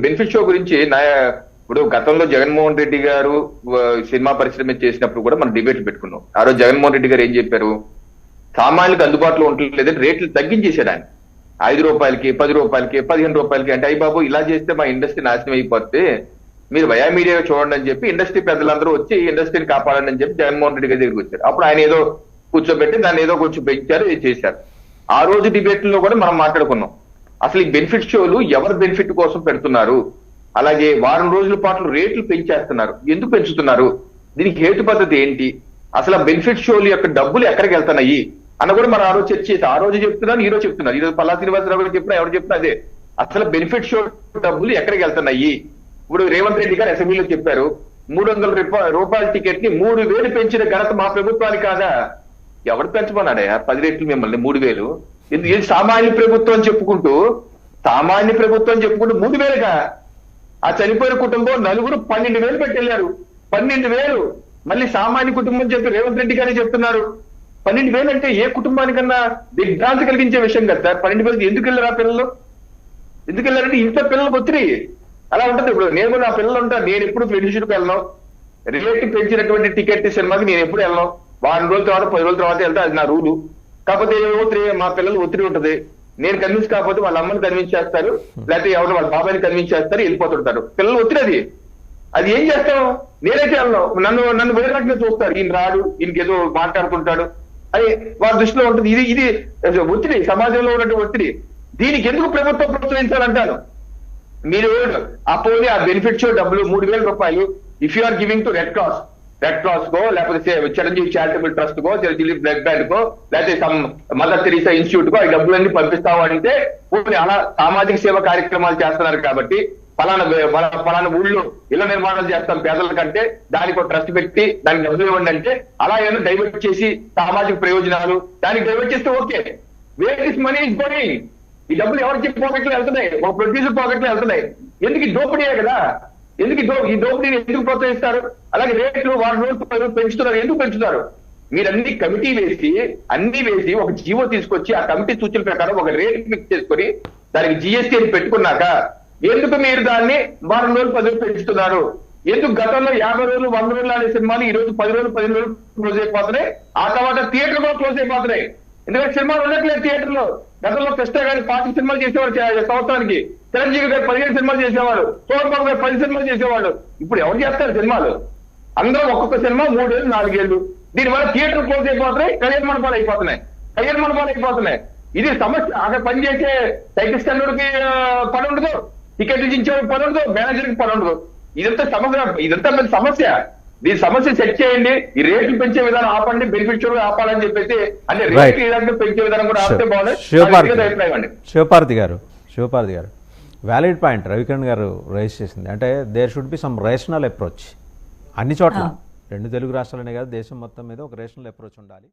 Benefit show గురించి నా ఇప్పుడు గతంలో జగన్మోహన్ రెడ్డి గారు సినిమా పరిశ్రమ చేసినప్పుడు కూడా మనం డిబేట్ పెట్టుకున్నాం. ఆ రోజు జగన్మోహన్ రెడ్డి గారు ఏం చెప్పారు? సామాన్యులకు అందుబాటులో ఉండలేదని రేట్లు తగ్గించేశాడు ఆయన. ఐదు రూపాయలకి పది రూపాయలకి పదిహేను రూపాయలకి అంటే అయ్యి బాబు ఇలా చేస్తే మా ఇండస్ట్రీ నాశనం అయిపోతే మీరు వయా మీడియా చూడండి అని చెప్పి ఇండస్ట్రీ పెద్దలందరూ వచ్చి ఇండస్ట్రీని కాపాడండి అని చెప్పి జగన్మోహన్ రెడ్డి గారి దగ్గరికి వచ్చారు. అప్పుడు ఆయన ఏదో కూర్చోబెట్టి దాన్ని ఏదో కొంచెం పెంచారు చేశారు. ఆ రోజు డిబేట్లో కూడా మనం మాట్లాడుకున్నాం. అసలు ఈ బెనిఫిట్ షోలు ఎవరి బెనిఫిట్ కోసం పెడుతున్నారు? అలాగే వారం రోజుల పాటు రేట్లు పెంచేస్తున్నారు. ఎందుకు పెంచుతున్నారు? దీనికి హేతు పద్ధతి ఏంటి? అసలు ఆ బెనిఫిట్ షోలు యొక్క డబ్బులు ఎక్కడికి వెళ్తున్నాయి? అన్న కూడా మనం ఆ రోజు చర్చ చేసి ఆ రోజు చెప్తున్నాను ఈ రోజు చెప్తున్నారు ఈ రోజు పల్లా శ్రీనివాసరావు గారు చెప్పినా ఎవరు చెప్పినా అదే. అసలు బెనిఫిట్ షో డబ్బులు ఎక్కడికి వెళ్తున్నాయి? ఇప్పుడు రేవంత్ రెడ్డి గారు అసెంబ్లీలో చెప్పారు మూడు వందల రూపాయల టికెట్ని మూడు వేలు పెంచిన ఘనత మా ప్రభుత్వానికి కాదా? ఎవరు పెంచమన్నాడే? పది రెట్లు మిమ్మల్ని మూడు వేలు. ఇది ఇది సామాన్య ప్రభుత్వం అని చెప్పుకుంటూ సామాన్య ప్రభుత్వం చెప్పుకుంటూ మూడు వేలుగా. ఆ చనిపోయిన కుటుంబం నలుగురు పన్నెండు వేలు పెట్టెళ్ళారు. పన్నెండు వేలు. మళ్ళీ సామాన్య కుటుంబం చెప్పి రేవంత్ రెడ్డి గారే చెప్తున్నారు. పన్నెండు వేలు అంటే ఏ కుటుంబానికన్నా దిగ్భ్రాంతి కలిగించే విషయం కదా. సార్ పన్నెండు వేలు ఎందుకు వెళ్ళారు ఆ పిల్లలు? ఎందుకు వెళ్ళారంటే ఇంత పిల్లలకు ఒత్తిడి అలా ఉంటుంది ఇప్పుడు. నేను కూడా నా పిల్లలు ఉంటాను నేను ఎప్పుడు పెన్షన్కి వెళ్ళను. రిలేటివ్ పెంచినటువంటి టికెట్ సినిమాకి నేను ఎప్పుడు వెళ్ళను. వారం రోజుల తర్వాత పది రోజుల తర్వాత వెళ్తా. అది నా రూలు. కాకపోతే ఒత్తిడి మా పిల్లలు ఒత్తిడి ఉంటది. నేను కన్విన్స్ కాకపోతే వాళ్ళ అమ్మని కన్విన్స్ చేస్తారు. లేకపోతే ఎవరు వాళ్ళ బాబాయిని కన్విన్స్ చేస్తారు వెళ్ళిపోతుంటారు. పిల్లలు ఒత్తిడి అది. అది ఏం చేస్తావు? నేనైతే వెళ్ళను నన్ను నన్ను వేరే రకంగా చూస్తారు. ఈయన రాడు ఈయనకి ఏదో మాట్లాడుతుంటాడు అని వాళ్ళ దృష్టిలో ఉంటుంది. ఇది ఇది ఒత్తిడి. సమాజంలో ఉన్నటువంటి ఒత్తిడి. దీనికి ఎందుకు ప్రభుత్వం ప్రోత్సహించాలంటాను మీరు అపోలి ఆ బెనిఫిట్స్ డబ్బులు మూడు వేల రూపాయలు if you are giving to red cross red cross కో లేకపోతే చిరంజీవి చారిటబుల్ ట్రస్ట్ కో చిరంజీవి బ్లడ్ బ్యాంక్ కో లేకపోతే సమ్ మదర్ తెరీసా ఇన్స్టిట్యూట్ కో ఈ డబ్బులన్నీ పంపిస్తావు అంటే అలా సామాజిక సేవ కార్యక్రమాలు చేస్తున్నారు కాబట్టి ఫలానా ఫలానా ఊళ్ళో ఇళ్ళ నిర్మాణాలు చేస్తాం పేదల కంటే దానికి ఒక ట్రస్ట్ పెట్టి దానికి డబ్బులు ఇవ్వండి అంటే అలా ఏమైనా డైవర్ట్ చేసి సామాజిక ప్రయోజనాలు దానికి డైవర్ట్ చేస్తే okay. Where is money is going ఈ డబ్బులు ఎవరికి పాకెట్లో వెళ్తున్నాయి? ఒక ప్రొడ్యూసర్ పాకెట్లో వెళ్తున్నాయి. ఎందుకు దోపిడీయే కదా? ఎందుకు ఈ దోపిడీని ఎందుకు ప్రోత్సహిస్తారు? అలాగే రేట్లు వారం రోజులు పది పెంచుతున్నారు. ఎందుకు పెంచుతారు మీరు అన్ని కమిటీ వేసి అన్ని వేసి ఒక జీవో తీసుకొచ్చి ఆ కమిటీ సూచనల ప్రకారం ఒక రేట్ ఫిక్స్ చేసుకొని దానికి జిఎస్టీ అని పెట్టుకున్నాక ఎందుకు మీరు దాన్ని వారం రోజులు పది రోజులు పెంచుతున్నారు? ఎందుకు గతంలో యాభై రోజులు వంద రోజులు ఆడే సినిమాలు ఈ రోజు పది రోజులు పది రోజులు క్లోజ్ అయిపోతున్నాయి? ఆ తర్వాత థియేటర్ కూడా క్లోజ్ అయిపోతున్నాయి. ఎందుకంటే సినిమాలు ఉండట్లేదు థియేటర్లో గతంలో కృష్ణ గారి పాత సినిమాలు చేసేవారు సంవత్సరానికి. చిరంజీవి గారు పదిహేను సినిమాలు చేసేవాడు సోమబాబు గారు పది సినిమాలు చేసేవాడు. ఇప్పుడు ఎవరు చేస్తారు సినిమాలు? అందరూ ఒక్కొక్క సినిమా మూడేళ్ళు నాలుగేళ్ళు దీనివల్ల థియేటర్ క్లోజ్ అయిపోతున్నాయి కళ్యాణ మండపాలు అయిపోతున్నాయి. కళ్యాణ మండపాలు అయిపోతున్నాయి. ఇది సమస్య. అక్కడ పనిచేసే సైకిల్ స్టాండర్డ్కి పని ఉండదు. టికెట్లు ఇచ్చే పని ఉండదు మేనేజర్కి పని ఉండదు. ఇదంతా సమస్య ఇదంతా పెద్ద సమస్య. దీని సమస్య సెట్ చేయండి ఈ రేట్లు పెంచే విధానం ఆపండి బెనిఫిట్ ఆపాలని చెప్పేసి అంటే. రేట్లు పెంచే విధానం కూడా ఆపితే బాగుంది అభిప్రాయం అండి. శివపార్తి గారు. శివపార్తి గారు. వ్యాలిడ్ పాయింట్ రవికిరణ్ గారు రైజ్ చేసింది. అంటే there should be some rational approach అన్ని చోట్ల. రెండు తెలుగు రాష్ట్రాలనే కాదు దేశం మొత్తం మీద ఒక రేషనల్ అప్రోచ్ ఉండాలి.